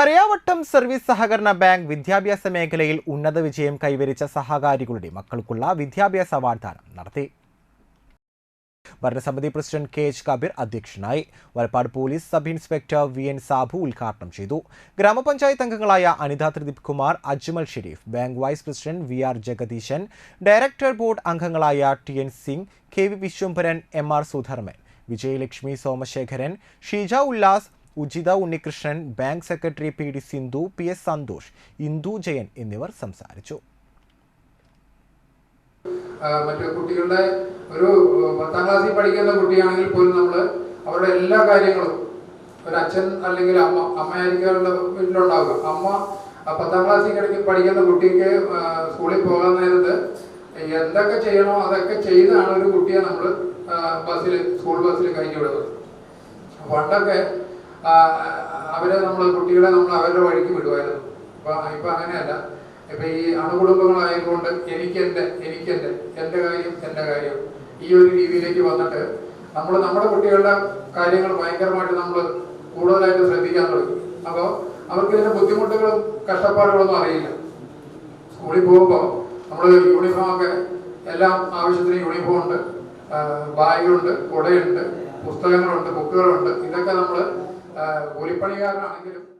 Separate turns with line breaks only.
Karayavattam service സഹകരണ bank വിദ്യാഭ്യാസ മേഖലയിൽ ഉന്നത വിജയം കൈവരിച്ച സഹകാരികളുടെ മക്കൾക്കുള്ള വിദ്യാഭ്യാസ വാഗ്ദാനം നടത്തി. ഭരണസമിതി പ്രസിഡന്റ് കെ എച്ച് കബീർ അധ്യക്ഷനായി Valappad police sub inspector V N Sabu ഉദ്ഘാടനം ചെയ്തു. ഗ്രാമപഞ്ചായത്ത് അംഗങ്ങളായ Anitha Thrideep Kumar Ajmal Sherif bank vice president V R Jagadeesan director board അംഗങ്ങളായ T N Singh K V Viswambharan M R Sudharman Vijayalakshmi Somasekharan Sheeja Ullas Ujitha Unnikrishnan bank secretary P D Sindhu P S Santhosh Indu Jayan എന്നിവർ സംസാരിച്ചു.
മറ്റു കുട്ടികളുടെ ഒരു പത്താം ക്ലാസ്സിൽ പഠിക്കുന്ന കുട്ടിയാണെങ്കിൽ പോലും നമ്മൾ അവരുടെ എല്ലാ കാര്യങ്ങളും ഒരു അച്ഛൻ അല്ലെങ്കിൽ അമ്മ അമ്മയായിരിക്കാനുള്ള വീട്ടിലുണ്ടാവുക. അമ്മ പത്താം ക്ലാസ്സിൽ കിടക്കി പഠിക്കുന്ന കുട്ടിക്ക് സ്കൂളിൽ പോകാൻ നേരത്ത് എന്തൊക്കെ ചെയ്യണോ അതൊക്കെ ചെയ്താണ് ഒരു കുട്ടിയെ നമ്മൾ ബസ്സിൽ സ്കൂൾ ബസ്സിൽ കയറ്റി വിടുന്നത് പണ്ടൊക്കെ അവരെ നമ്മൾ കുട്ടികളെ നമ്മൾ അവരുടെ വഴിക്ക് വിടുമായിരുന്നു അപ്പൊ ഇപ്പൊ അങ്ങനെയല്ല. ഇപ്പൊ ഈ അണുകുടുംബങ്ങളായതുകൊണ്ട് എനിക്കെന്റെ എനിക്കെന്റെ എന്റെ കാര്യം എന്റെ കാര്യം ഈ ഒരു രീതിയിലേക്ക് വന്നിട്ട് നമ്മൾ നമ്മുടെ കുട്ടികളുടെ കാര്യങ്ങൾ ഭയങ്കരമായിട്ട് നമ്മൾ കൂടുതലായിട്ട് ശ്രദ്ധിക്കാൻ തുടങ്ങി. അപ്പോൾ അവർക്ക് ഇതിന്റെ ബുദ്ധിമുട്ടുകളും കഷ്ടപ്പാടുകളൊന്നും അറിയില്ല. സ്കൂളിൽ പോകുമ്പോൾ നമ്മൾ യൂണിഫോം ഒക്കെ എല്ലാം ആവശ്യത്തിന് യൂണിഫോം ഉണ്ട് ബാഗുണ്ട് കുടയുണ്ട് പുസ്തകങ്ങളുണ്ട് ബുക്കുകളുണ്ട്. ഇതൊക്കെ നമ്മൾ കൂലിപ്പണിക്കാരനാണെങ്കിലും